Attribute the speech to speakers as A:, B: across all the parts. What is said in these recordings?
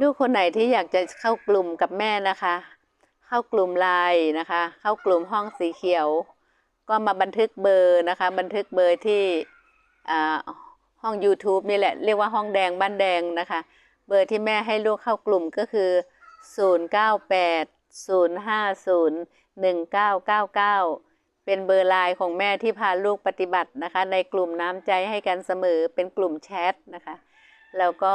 A: ลูกคนไหนที่อยากจะเข้ากลุ่มกับแม่นะคะ เข้ากลุ่มไลน์นะคะ เข้ากลุ่มห้องสีเขียว ก็มาบันทึกเบอร์นะคะ บันทึกเบอร์ที่ห้อง YouTube นี่แหละ เรียกว่าห้องแดงบ้านแดงนะคะ เบอร์ที่แม่ให้ลูกเข้ากลุ่มก็คือ 0980501999 เป็นเบอร์ไลน์ของแม่ที่พาลูกปฏิบัตินะคะ ในกลุ่มน้ำใจให้กันเสมอเป็นกลุ่มแชทนะคะ แล้วก็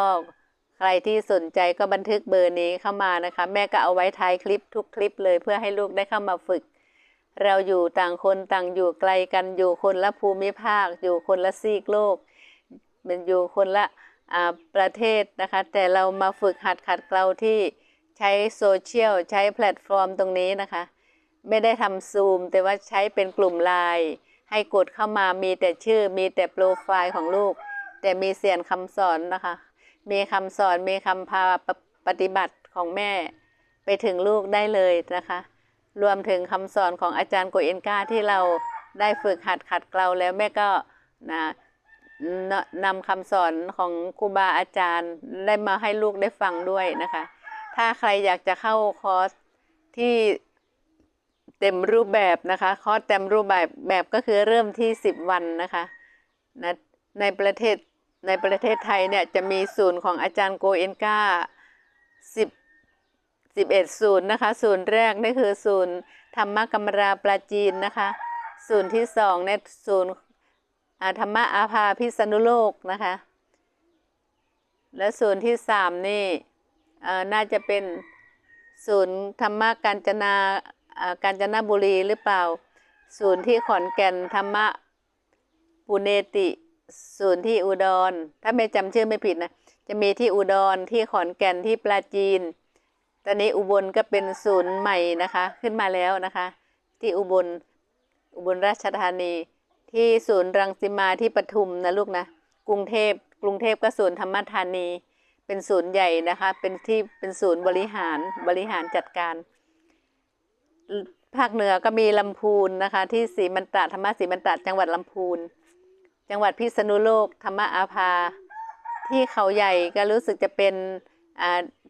A: ใครที่สนใจก็บันทึกเบอร์นี้เข้ามานะคะ แม่ก็เอาไว้ท้ายคลิปทุกคลิปเลยเพื่อให้ลูกได้เข้ามาฝึก เราอยู่ต่างคนต่างอยู่ไกลกันอยู่คนละภูมิภาค อยู่คนละซีกโลก มันอยู่คนละประเทศนะคะ แต่เรามาฝึกหัดขัดเกลาที่ใช้โซเชียลใช้แพลตฟอร์มตรงนี้นะคะ ไม่ได้ทำซูม แต่ว่าใช้เป็นกลุ่มไลน์ให้กดเข้ามามีแต่ชื่อมีแต่โปรไฟล์ของลูก แต่มีเสียงคำสอนนะคะ มีคำสอนมีคำพาปปฏิบัติของแม่ไปถึงลูกได้เลยนะคะ รวมถึงคำสอนของอาจารย์โกเอนกาที่เราได้ฝึกหัดขัดเกลาแล้วแม่ก็นะนนำคำสอนของครูบาอาจารย์ได้มาให้ลูกได้ฟังด้วยนะคะ ถ้าใครอยากจะเข้าคอร์สที่เต็มรูปแบบนะคะ คอร์สเต็มรูปแบบแบบก็คือเริ่มที่ 10 วันนะคะนะในประเทศ ในประเทศไทยเนี่ยจะมีศูนย์ของอาจารย์โกเอนกา10 11ศูนย์นะคะ ศูนย์แรกนี่คือศูนย์ธรรมกรรมราปราจีนนะคะ ศูนย์ที่สองในศูนย์ธรรมะอาภาพิษณุโลกนะคะ และศูนย์ที่สามนี่น่าจะเป็นศูนย์ธรรมะกาญจนากาญจนบุรีหรือเปล่า ศูนย์ที่ขอนแก่นธรรมะปุเนติ ศูนย์ที่อุดร ถ้าไม่จำชื่อไม่ผิดนะ จะมีที่อุดรที่ขอนแก่นที่ปราจีน ตอนนี้อุบลก็เป็นศูนย์ใหม่นะคะ ขึ้นมาแล้วนะคะ ที่อุบลอุบลราชธานี ที่ศูนย์รังสิมาที่ปทุมนะลูกนะ กรุงเทพกรุงเทพก็ศูนย์ธรรมธานี เป็นศูนย์ใหญ่นะคะ เป็นที่เป็นศูนย์บริหารบริหารจัดการภาคเหนือก็มีลำพูนนะคะ ที่ศรีมันตะธรรมะศรีมันตะจังหวัดลำพูน จังหวัดพิษณุโลกธรรมะอาภา ที่เขาใหญ่ก็รู้สึกจะเป็น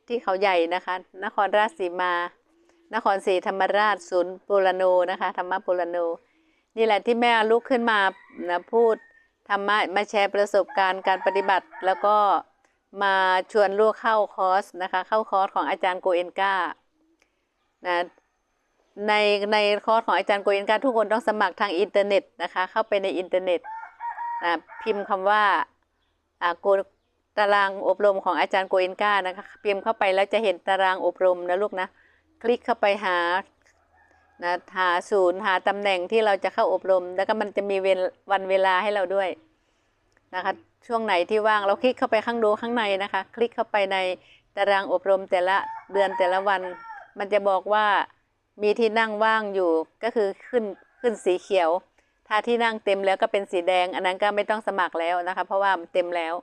A: ที่เขาใหญ่นะคะ นครราชสีมา นครศรีธรรมราชศูนย์ปุรโนนะคะธรรมะปุรโนนี่แหละที่แม่ลุกขึ้นมานะพูดธรรมะมาแชร์ประสบการณ์การปฏิบัติ แล้วก็มาชวนลูกเข้าคอร์สนะคะ เข้าคอร์สของอาจารย์โกเอนกานะในในคอร์สของอาจารย์โกเอนกาทุกคนต้องสมัครทางอินเทอร์เน็ตนะคะ เข้าไปในอินเทอร์เน็ต นะพิมพ์คำว่าอ่าโกตารางอบรมของอาจารย์โกเอนกานะคะพิมพ์เข้าไปแล้วจะเห็นตารางอบรมนะลูกนะ คลิกเข้าไปหานะหาศูนย์หาตำแหน่งที่เราจะเข้าอบรม แล้วก็มันจะมีเวลวันเวลาให้เราด้วยนะคะช่วงไหนที่ว่างเราคลิกเข้าไปข้างดูข้างในนะคะ คลิกเข้าไปในตารางอบรมแต่ละเดือนแต่ละวัน มันจะบอกว่ามีที่นั่งว่างอยู่ก็คือขึ้นขึ้นสีเขียว ถ้าที่นั่งเต็มแล้วก็เป็นสีแดง อันนั้นก็ไม่ต้องสมัครแล้วนะคะ เพราะว่าเต็มแล้ว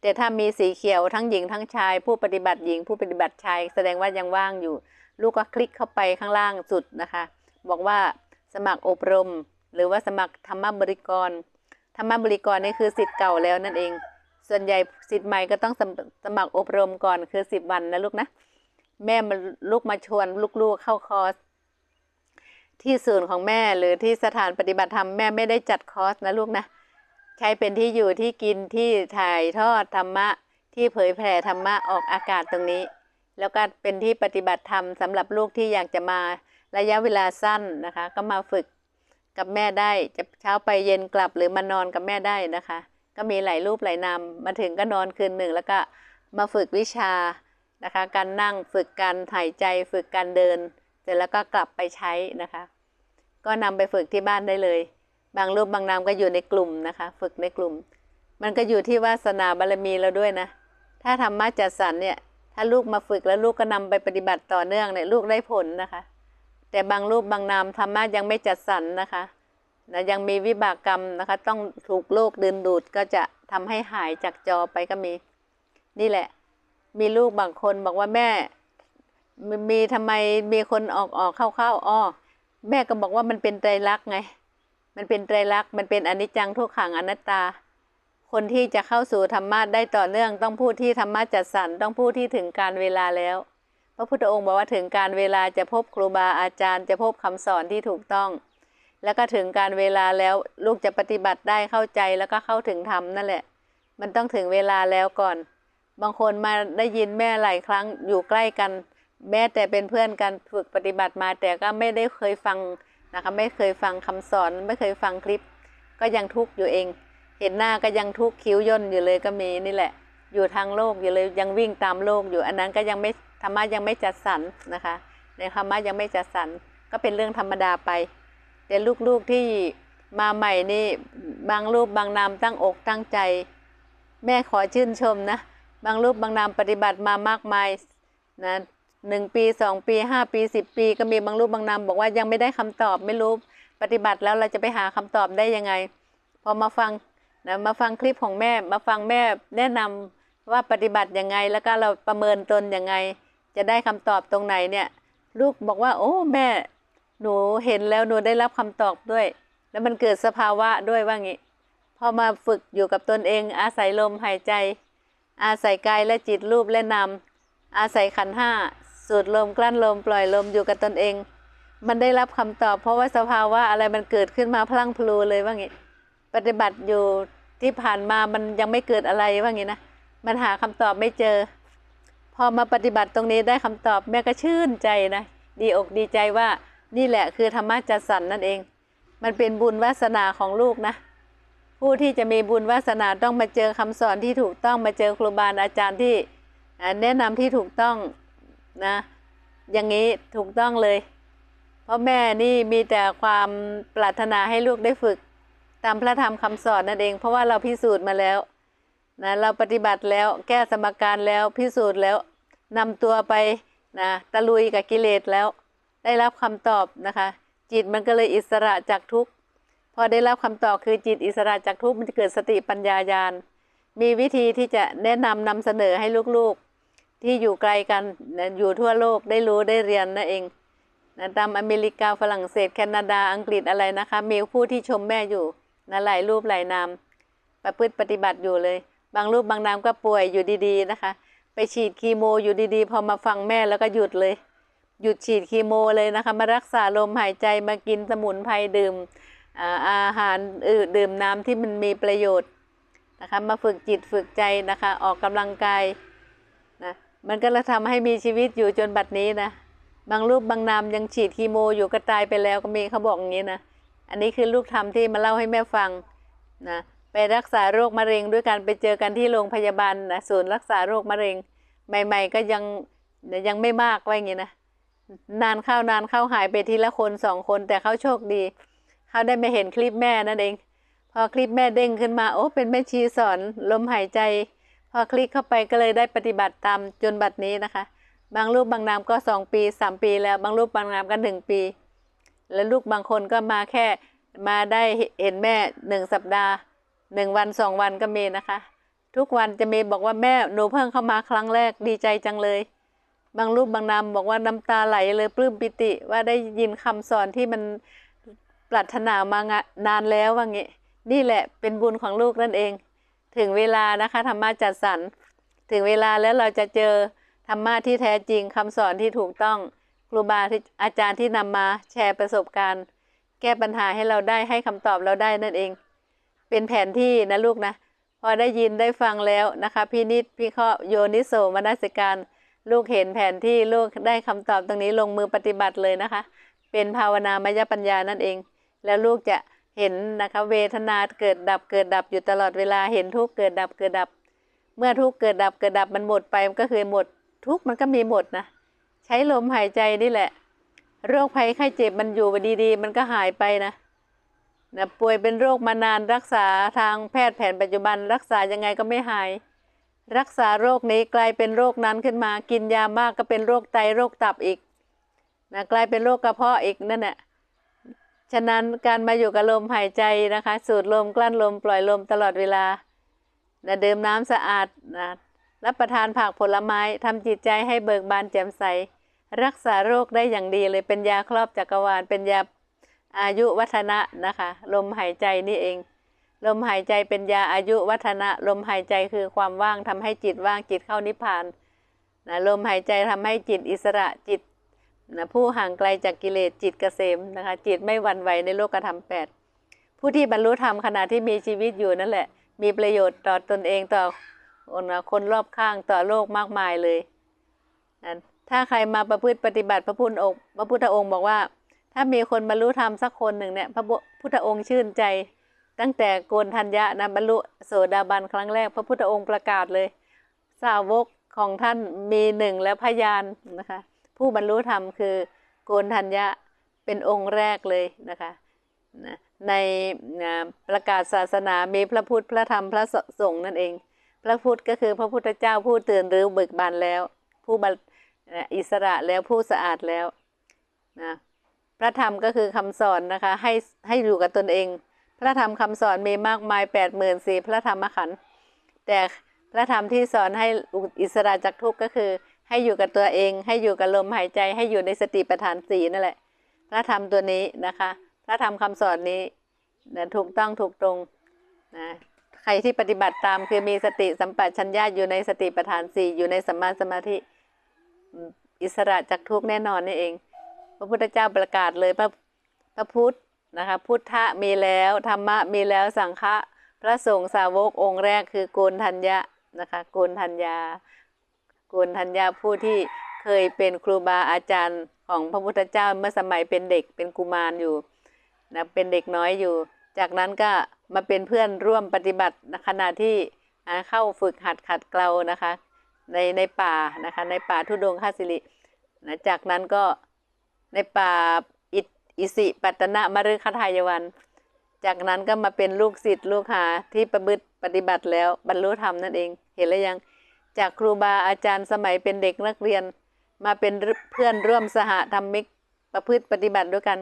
A: แต่ถ้ามีสีเขียวทั้งหญิงทั้งชาย ผู้ปฏิบัติหญิง ผู้ปฏิบัติชาย แสดงว่ายังว่างอยู่ ลูกก็คลิกเข้าไปข้างล่างสุดนะคะ บอกว่าสมัครอบรม หรือว่าสมัครธรรมบริกรธรรมบริกรนี่คือสิทธิ์เก่าแล้วนั่นเอง ส่วนใหญ่สิทธิ์ใหม่ก็ต้องสมสมัครอบรมก่อนคือสิบวันนะลูกนะ แม่มาลูกมาชวนลูกๆเข้าคอร์ส ที่ศูนย์ของแม่หรือที่สถานปฏิบัติธรรมแม่ไม่ได้จัดคอร์สนะลูกนะ ใช้เป็นที่อยู่ที่กินที่ถ่ายทอดธรรมะ ที่เผยแผ่ธรรมะออกอากาศตรงนี้ แล้วก็เป็นที่ปฏิบัติธรรมสำหรับลูกที่อยากจะมาระยะเวลาสั้นนะคะ ก็มาฝึกกับแม่ได้จะเช้าไปเย็นกลับหรือมานอนกับแม่ได้นะคะ ก็มีหลายรูปหลายนามมาถึงก็นอนคืนหนึ่ง แล้วก็มาฝึกวิชานะคะ การนั่งฝึกการหายใจฝึกการเดิน เสร็จแล้วก็กลับไปใช้นะคะ ก็นำไปฝึกที่บ้านได้เลย บางรูปบางนามก็อยู่ในกลุ่มนะคะ ฝึกในกลุ่ม มันก็อยู่ที่วาสนาบารมีเราด้วยนะ ถ้าธรรมะจัดสรรเนี่ย ถ้าลูกมาฝึกแล้วลูกก็นำไปปฏิบัติต่อเนื่องเนี่ยลูกได้ผลนะคะ แต่บางรูปบางนามธรรมะยังไม่จัดสรรนะคะนะยังมีวิบากกรรมนะคะ ต้องถูกโลกดึงดูดก็จะทำให้หายจากจอไปก็มี นี่แหละ มีลูกบางคนบอกว่าแม่ มมีทำไมมีคนออกออกเข้าเข้าอ้อแม่ก็บอกว่ามันเป็นไตรลักษณ์ไง มันเป็นไตรลักษณ์มันเป็นอนิจจังทุกขังอนัตตา คนที่จะเข้าสู่ธรรมะได้ต่อเนื่องต้องผู้ที่ธรรมะจัดสรรต้องผู้ที่ถึงการเวลาแล้ว พระพุทธองค์บอกว่าถึงการเวลาจะพบครูบาอาจารย์ จะพบคำสอนที่ถูกต้อง แล้วก็ถึงการเวลาแล้วลูกจะปฏิบัติได้เข้าใจแล้วก็เข้าถึงธรรมนั่นแหละ มันต้องถึงเวลาแล้วก่อน บางคนมาได้ยินแม่หลายครั้งอยู่ใกล้กัน แม้แต่เป็นเพื่อนกันฝึกปฏิบัติมา แต่ก็ไม่ได้เคยฟังนะคะไม่เคยฟังคำสอนไม่เคยฟังคลิป ก็ยังทุกข์อยู่เอง เห็นหน้าก็ยังทุกข์คิ้วย่นอยู่เลยก็มีนี่แหละ อยู่ทางโลกอยู่เลยยังวิ่งตามโลกอยู่ อันนั้นก็ยังไม่ธรรมะยังไม่จัดสรรนะคะในธรรมะยังไม่จัดสรรก็เป็นเรื่องธรรมดาไป แต่ลูกๆที่มาใหม่นี่บางรูปบางนามตั้งอกตั้งใจ แม่ขอชื่นชมนะ บางรูปบางนามปฏิบัติมามากมายนะ หนึ่งปีสองปีห้าปีสิบปีก็มีบางรูปบางนามบอกว่ายังไม่ได้คำตอบไม่รู้ปฏิบัติแล้วเราจะไปหาคำตอบได้ยังไง พอมาฟังนะมาฟังคลิปของแม่ มาฟังแม่แนะนำว่าปฏิบัติยังไง แล้วก็เราประเมินตนยังไง จะได้คำตอบตรงไหนเนี่ย ลูกบอกว่า โอ้แม่ หนูเห็นแล้วหนูได้รับคำตอบด้วย แล้วมันเกิดสภาวะด้วยว่างี้พอมาฝึกอยู่กับตนเองอาศัยลมหายใจ อาศัยกายและจิตรูปและนามอาศัยขันห้า สูดลมกลั้นลมปล่อยลมอยู่กับตนเอง มันได้รับคำตอบ เพราะว่าสภาวะอะไรมันเกิดขึ้นมาพลังพลูเลยว่างี้ปฏิบัติอยู่ที่ผ่านมามันยังไม่เกิดอะไรว่างี้นะมันหาคำตอบไม่เจอ พอมาปฏิบัติตรงนี้ได้คำตอบแม่ก็ชื่นใจนะดีอกดีใจว่านี่แหละคือธรรมะจัดสรรนั่นเอง มันเป็นบุญวาสนาของลูกนะ ผู้ที่จะมีบุญวาสนาต้องมาเจอคำสอนที่ถูกต้องมาเจอครูบาอาจารย์ที่แนะนำที่ถูกต้อง นะ อย่างนี้ถูกต้องเลย เพราะแม่นี่มีแต่ความปรารถนาให้ลูกได้ฝึก ตามพระธรรมคำสอนนั่นเอง เพราะว่าเราพิสูจน์มาแล้วนะเราปฏิบัติแล้วแก้สมการแล้วพิสูจน์แล้วนำตัวไปนะตะลุยกับกิเลสแล้ว ได้รับคำตอบนะคะ จิตมันก็เลยอิสระจากทุกข์พอได้รับคำตอบคือจิตอิสระจากทุกข์มันจะเกิดสติปัญญาญาณมีวิธีที่จะแนะนำนำเสนอให้ลูกๆ ที่อยู่ไกลกันอยู่ทั่วโลกได้รู้ได้เรียนนั่นเองนะตามอเมริกาฝรั่งเศส แคนาดาอังกฤษอะไรนะคะ มีผู้ที่ชมแม่อยู่นะหลายรูปหลายนามประพฤติปฏิบัติอยู่เลย บางรูปบางนามก็ป่วยอยู่ดีๆนะคะ ไปฉีดคีโมอยู่ดีๆ พอมาฟังแม่แล้วก็หยุดเลย หยุดฉีดคีโมเลยนะคะ มารักษาลมหายใจมากินสมุนไพรดื่มอาหารอื่นดื่มน้ำที่มันมีประโยชน์นะคะ มาฝึกจิตฝึกใจนะคะ ออกกำลังกาย มันก็เลยทำให้มีชีวิตอยู่จนบัดนี้นะ บางรูปบางนามยังฉีดคีโมอยู่ก็ตายไปแล้วก็มีเขาบอกอย่างนี้นะ อันนี้คือลูกธรรมที่มาเล่าให้แม่ฟังนะ ไปรักษาโรคมะเร็งด้วยกันไปเจอกันที่โรงพยาบาลนะศูนย์รักษาโรคมะเร็ง ใหม่ ๆ ก็ยังยังไม่มากว่าอย่างนี้นะ นานเข้านานเข้าหายไปทีละคนสองคนแต่เขาโชคดี เขาได้มาเห็นคลิปแม่นั่นเอง พอคลิปแม่เด้งขึ้นมาโอ้เป็นแม่ชีสอนลมหายใจ พอคลิกเข้าไปก็เลยได้ปฏิบัติตามจนบัดนี้นะคะ บางรูปบางนามก็สองปีสามปีแล้ว บางรูปบางนามก็หนึ่งปี แล้วลูกบางคนก็มาแค่มาได้เห็นแม่หนึ่งสัปดาห์หนึ่งวันสองวันก็มีนะคะ ทุกวันจะมีบอกว่าแม่หนูเพิ่งเข้ามาครั้งแรกดีใจจังเลย บางรูปบางนามบอกว่าน้ำตาไหลเลยปลื้มปิติว่าได้ยินคำสอนที่มันปรารถนามานานแล้วว่างี้นี่แหละเป็นบุญของลูกนั่นเอง ถึงเวลานะคะธรรมะจัดสรรถึงเวลาแล้วเราจะเจอธรรมะที่แท้จริงคำสอนที่ถูกต้องครูบาอาจารย์ที่นำมาแชร์ประสบการณ์ แก้ปัญหาให้เราได้ให้คำตอบเราได้นั่นเอง เป็นแผนที่นะลูกนะ พอได้ยินได้ฟังแล้วนะคะพินิจพิเคราะห์โยนิโสมนสิการ ลูกเห็นแผนที่ลูกได้คำตอบตรงนี้ลงมือปฏิบัติเลยนะคะ เป็นภาวนามยปัญญานั่นเอง แล้วลูกจะ เห็นนะคะเวทนาเกิดดับเกิดดับอยู่ตลอดเวลาเห็นทุกเกิดดับเกิดดับ เมื่อทุกเกิดดับเกิดดับมันหมดไปมันก็คือหมด ทุกมันก็มีหมดนะใช้ลมหายใจนี่แหละ โรคภัยไข้เจ็บมันอยู่ดีๆ มันก็หายไปนะนะป่วยเป็นโรคมานานรักษาทางแพทย์แผนปัจจุบัน รักษายังไงก็ไม่หาย รักษาโรคนี้กลายเป็นโรคนั้นขึ้นมา กินยามากก็เป็นโรคไตโรคตับอีกนะกลายเป็นโรคกระเพาะอีกนั่นแหละ ฉะนั้นการมาอยู่กับลมหายใจนะคะ สูดลมกลั้นลมปล่อยลมตลอดเวลานะดื่มน้ำสะอาดนะรับประทานผักผลไม้ทำจิตใจให้เบิกบานแจ่มใส รักษาโรคได้อย่างดีเลยเป็นยาครอบจักรวาลเป็นยาอายุวัฒนะนะคะ ลมหายใจนี่เอง ลมหายใจเป็นยาอายุวัฒนะ ลมหายใจคือความว่างทำให้จิตว่างจิตเข้านิพพานนะลมหายใจทำให้จิตอิสระจิต นะผู้ห่างไกลจากกิเลสจิตเกษมนะคะจิตไม่หวั่นไหวในโลกธรรมแปดผู้ที่บรรลุธรรมขณะที่มีชีวิตอยู่นั่นแหละ มีประโยชน์ต่อตนเองต่อคนรอบข้างต่อโลกมากมายเลยนะถ้าใครมาประพฤติปฏิบัติพระพุทธองค์พระพุทธองค์บอกว่า ถ้ามีคนบรรลุธรรมสักคนหนึ่งเนี่ยพระพุทธองค์ชื่นใจ ตั้งแต่โกนทัญญะนะบรรลุโสดาบันครั้งแรก พระพุทธองค์ประกาศเลย สาวกของท่านมีหนึ่งแล้วพยานนะคะ ผู้บรรลุธรรมคือโกนทัญญะเป็นองค์แรกเลยนะคะนะในประกาศศาสนามีพระพุทธพระธรรมพระสงฆ์นั่นเอง พระพุทธก็คือพระพุทธเจ้าผู้ตื่นรู้เบิกบานแล้ว ผู้อิสระแล้วผู้สะอาดแล้วนะพระธรรมก็คือคำสอนนะคะให้ให้อยู่กับตนเอง พระธรรมคำสอนมีมากมายแปดหมื่นสี่พระธรรมขันธ์แต่พระธรรมที่สอนให้อิสระจากทุกข์ก็คือ ให้อยู่กับตัวเอง ให้อยู่กับลมหายใจให้อยู่ในสติปัฏฐานสีนั่นแหละ พระธรรมตัวนี้นะคะ พระธรรมคำสอนนี้นะถูกต้องถูกตรงนะใครที่ปฏิบัติตามคือมีสติสัมปชัญญะอยู่ในสติปัฏฐานสี่อยู่ในสัมมาสมาธิอิสระจากทุกแน่นอนนี่เอง พระพุทธเจ้าประกาศเลยพระพระพุทธนะคะพุทธะมีแล้วธรรมะมีแล้วสังฆะพระสงฆ์สาวกองค์แรกคือโกนทัญญะนะคะโกนทัญญา กนทัญญาผู้ที่เคยเป็นครูบาอาจารย์ของพระพุทธเจ้าเมื่อสมัยเป็นเด็กเป็นกุมารอยู่นะเป็นเด็กน้อยอยู่ จากนั้นก็มาเป็นเพื่อนร่วมปฏิบัติขณะที่เข้าฝึกหัดขัดเกลานะคะในในป่านะคะในป่าทุดงคาสิรินะจากนั้นก็ในป่าอิอิสิปัตนะมฤคทายวัน จากนั้นก็มาเป็นลูกศิษย์ลูกหาที่ประพฤติปฏิบัติแล้วบรรลุธรรมนั่นเอง เห็นแล้วยัง จากครูบาอาจารย์สมัยเป็นเด็กนักเรียน มาเป็นเพื่อนร่วมสหธรรมิกประพฤติปฏิบัติด้วยกัน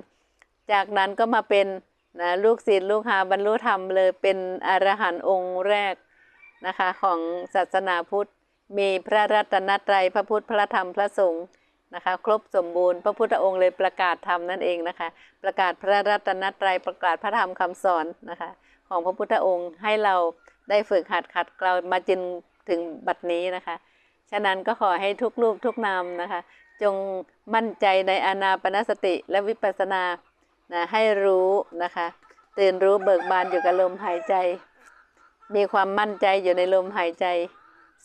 A: จากนั้นก็มาเป็นนะลูกศิษย์ลูกหาบรรลุธรรมเลยเป็นอรหันต์องค์แรกนะคะของศาสนาพุทธ มีพระรัตนตรัยพระพุทธพระธรรมพระสงฆ์นะคะครบสมบูรณ์พระพุทธองค์เลยประกาศธรรมนั่นเองนะคะ ประกาศพระรัตนตรัยประกาศพระธรรมคำสอนนะคะ ของพระพุทธองค์ให้เราได้ฝึกหัดขัดเกลามาจน ถึงบัดนี้นะคะ ฉะนั้นก็ขอให้ทุกรูปทุกนามนะคะ จงมั่นใจในอานาปนสติและวิปัสสนานะให้รู้นะคะ ตื่นรู้เบิกบานอยู่กับลมหายใจ มีความมั่นใจอยู่ในลมหายใจ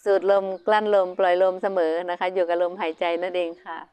A: สูดลมกลั้นลมปล่อยลมเสมอนะคะ อยู่กับลมหายใจนั่นเองค่ะ